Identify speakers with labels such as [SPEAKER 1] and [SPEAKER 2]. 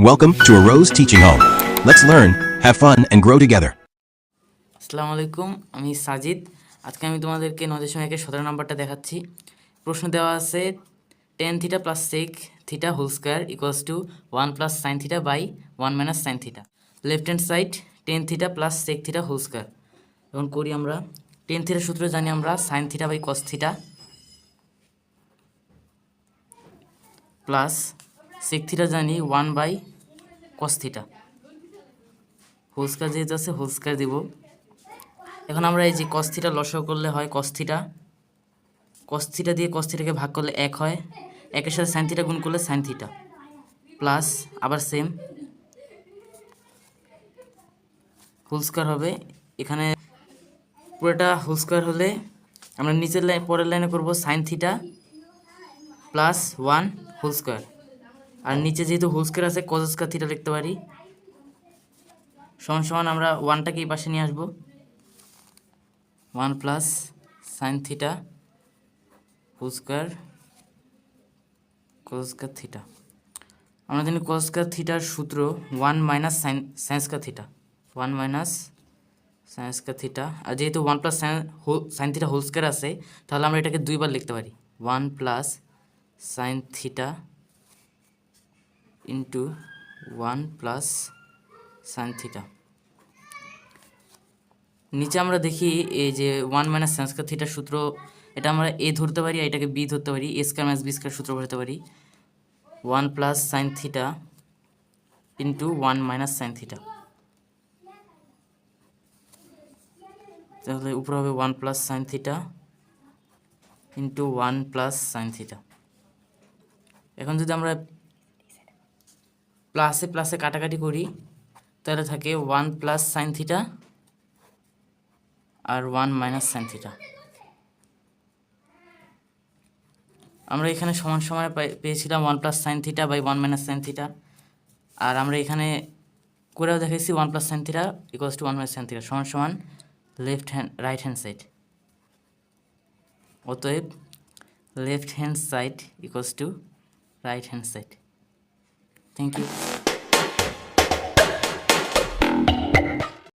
[SPEAKER 1] Welcome to a Rose Teaching Home. Let's learn, have fun, and grow together.
[SPEAKER 2] আসসালামু আলাইকুম আমি সাজিদ আজকে আমি তোমাদেরকে দশমিক একের সতেরো নম্বরটা দেখাচ্ছি প্রশ্ন দেওয়া আছে tan theta plus sec theta whole square equals to one plus sine theta by one minus sine theta left hand side tan theta plus sec theta whole square এখন করি আমরা টেন থিটা সূত্র জানি আমরা sine theta by cos theta plus sec theta জানি one by cos theta whole যেহেতু আছে whole দিব। এখন আমরা এই যে কস্থিটা লসও করলে হয় কস্থিটা। কস্থিটা দিয়ে কস্থিটাকে ভাগ করলে এক হয়। একের সাথে সাইন থিটা গুণ করলে সাইন থিটা প্লাস আবার সেম হোল স্কোয়ার হবে। এখানে পুরোটা হোল স্কোয়ার হলে আমরা নিচের লাইন পরের লাইনে করব sine theta plus one whole square আর নিচে যেহেতু হোল স্কোয়ার আছে কজ স্কোয়ার থিটা লিখতে পারি। সমান সমান আমরা ওয়ানটাকে এই পাশে নিয়ে আসব। One plus sine theta whole square cos square theta আমরা জানি কোস স্কোয়ার থিটার সূত্র one minus sine sine square theta one minus sine square theta আর যেহেতু one plus sine sine theta whole square আছে, তাহলে আমরা এটাকে দুইবার লিখতে পারি। One plus sine theta into one plus sine theta নিচে আমরা দেখি এই যে ওয়ান মাইনাস সংস্কার থিটার সূত্র, এটা আমরা এ ধরতে পারি এটাকে বি ধরতে পারি। A square minus B square সূত্র ধরতে পারি। One plus sine theta into one minus sine theta তাহলে উপরে হবে one plus sine theta into one plus sine theta এখন যদি আমরা প্লাসে প্লাসে কাটাকাটি করি, তাহলে থাকে ওয়ান প্লাস সাইন থিটা আর ওয়ান মাইনাস সাইন থিটা আমরা এখানে সমান সমান পেয়েছিলাম one plus sine theta by one minus sine theta আর আমরা এখানে করেও দেখেছি one plus sine theta equals to one minus sine theta সমান সমান left hand right hand side অতএব left hand side equals to right hand side Thank you.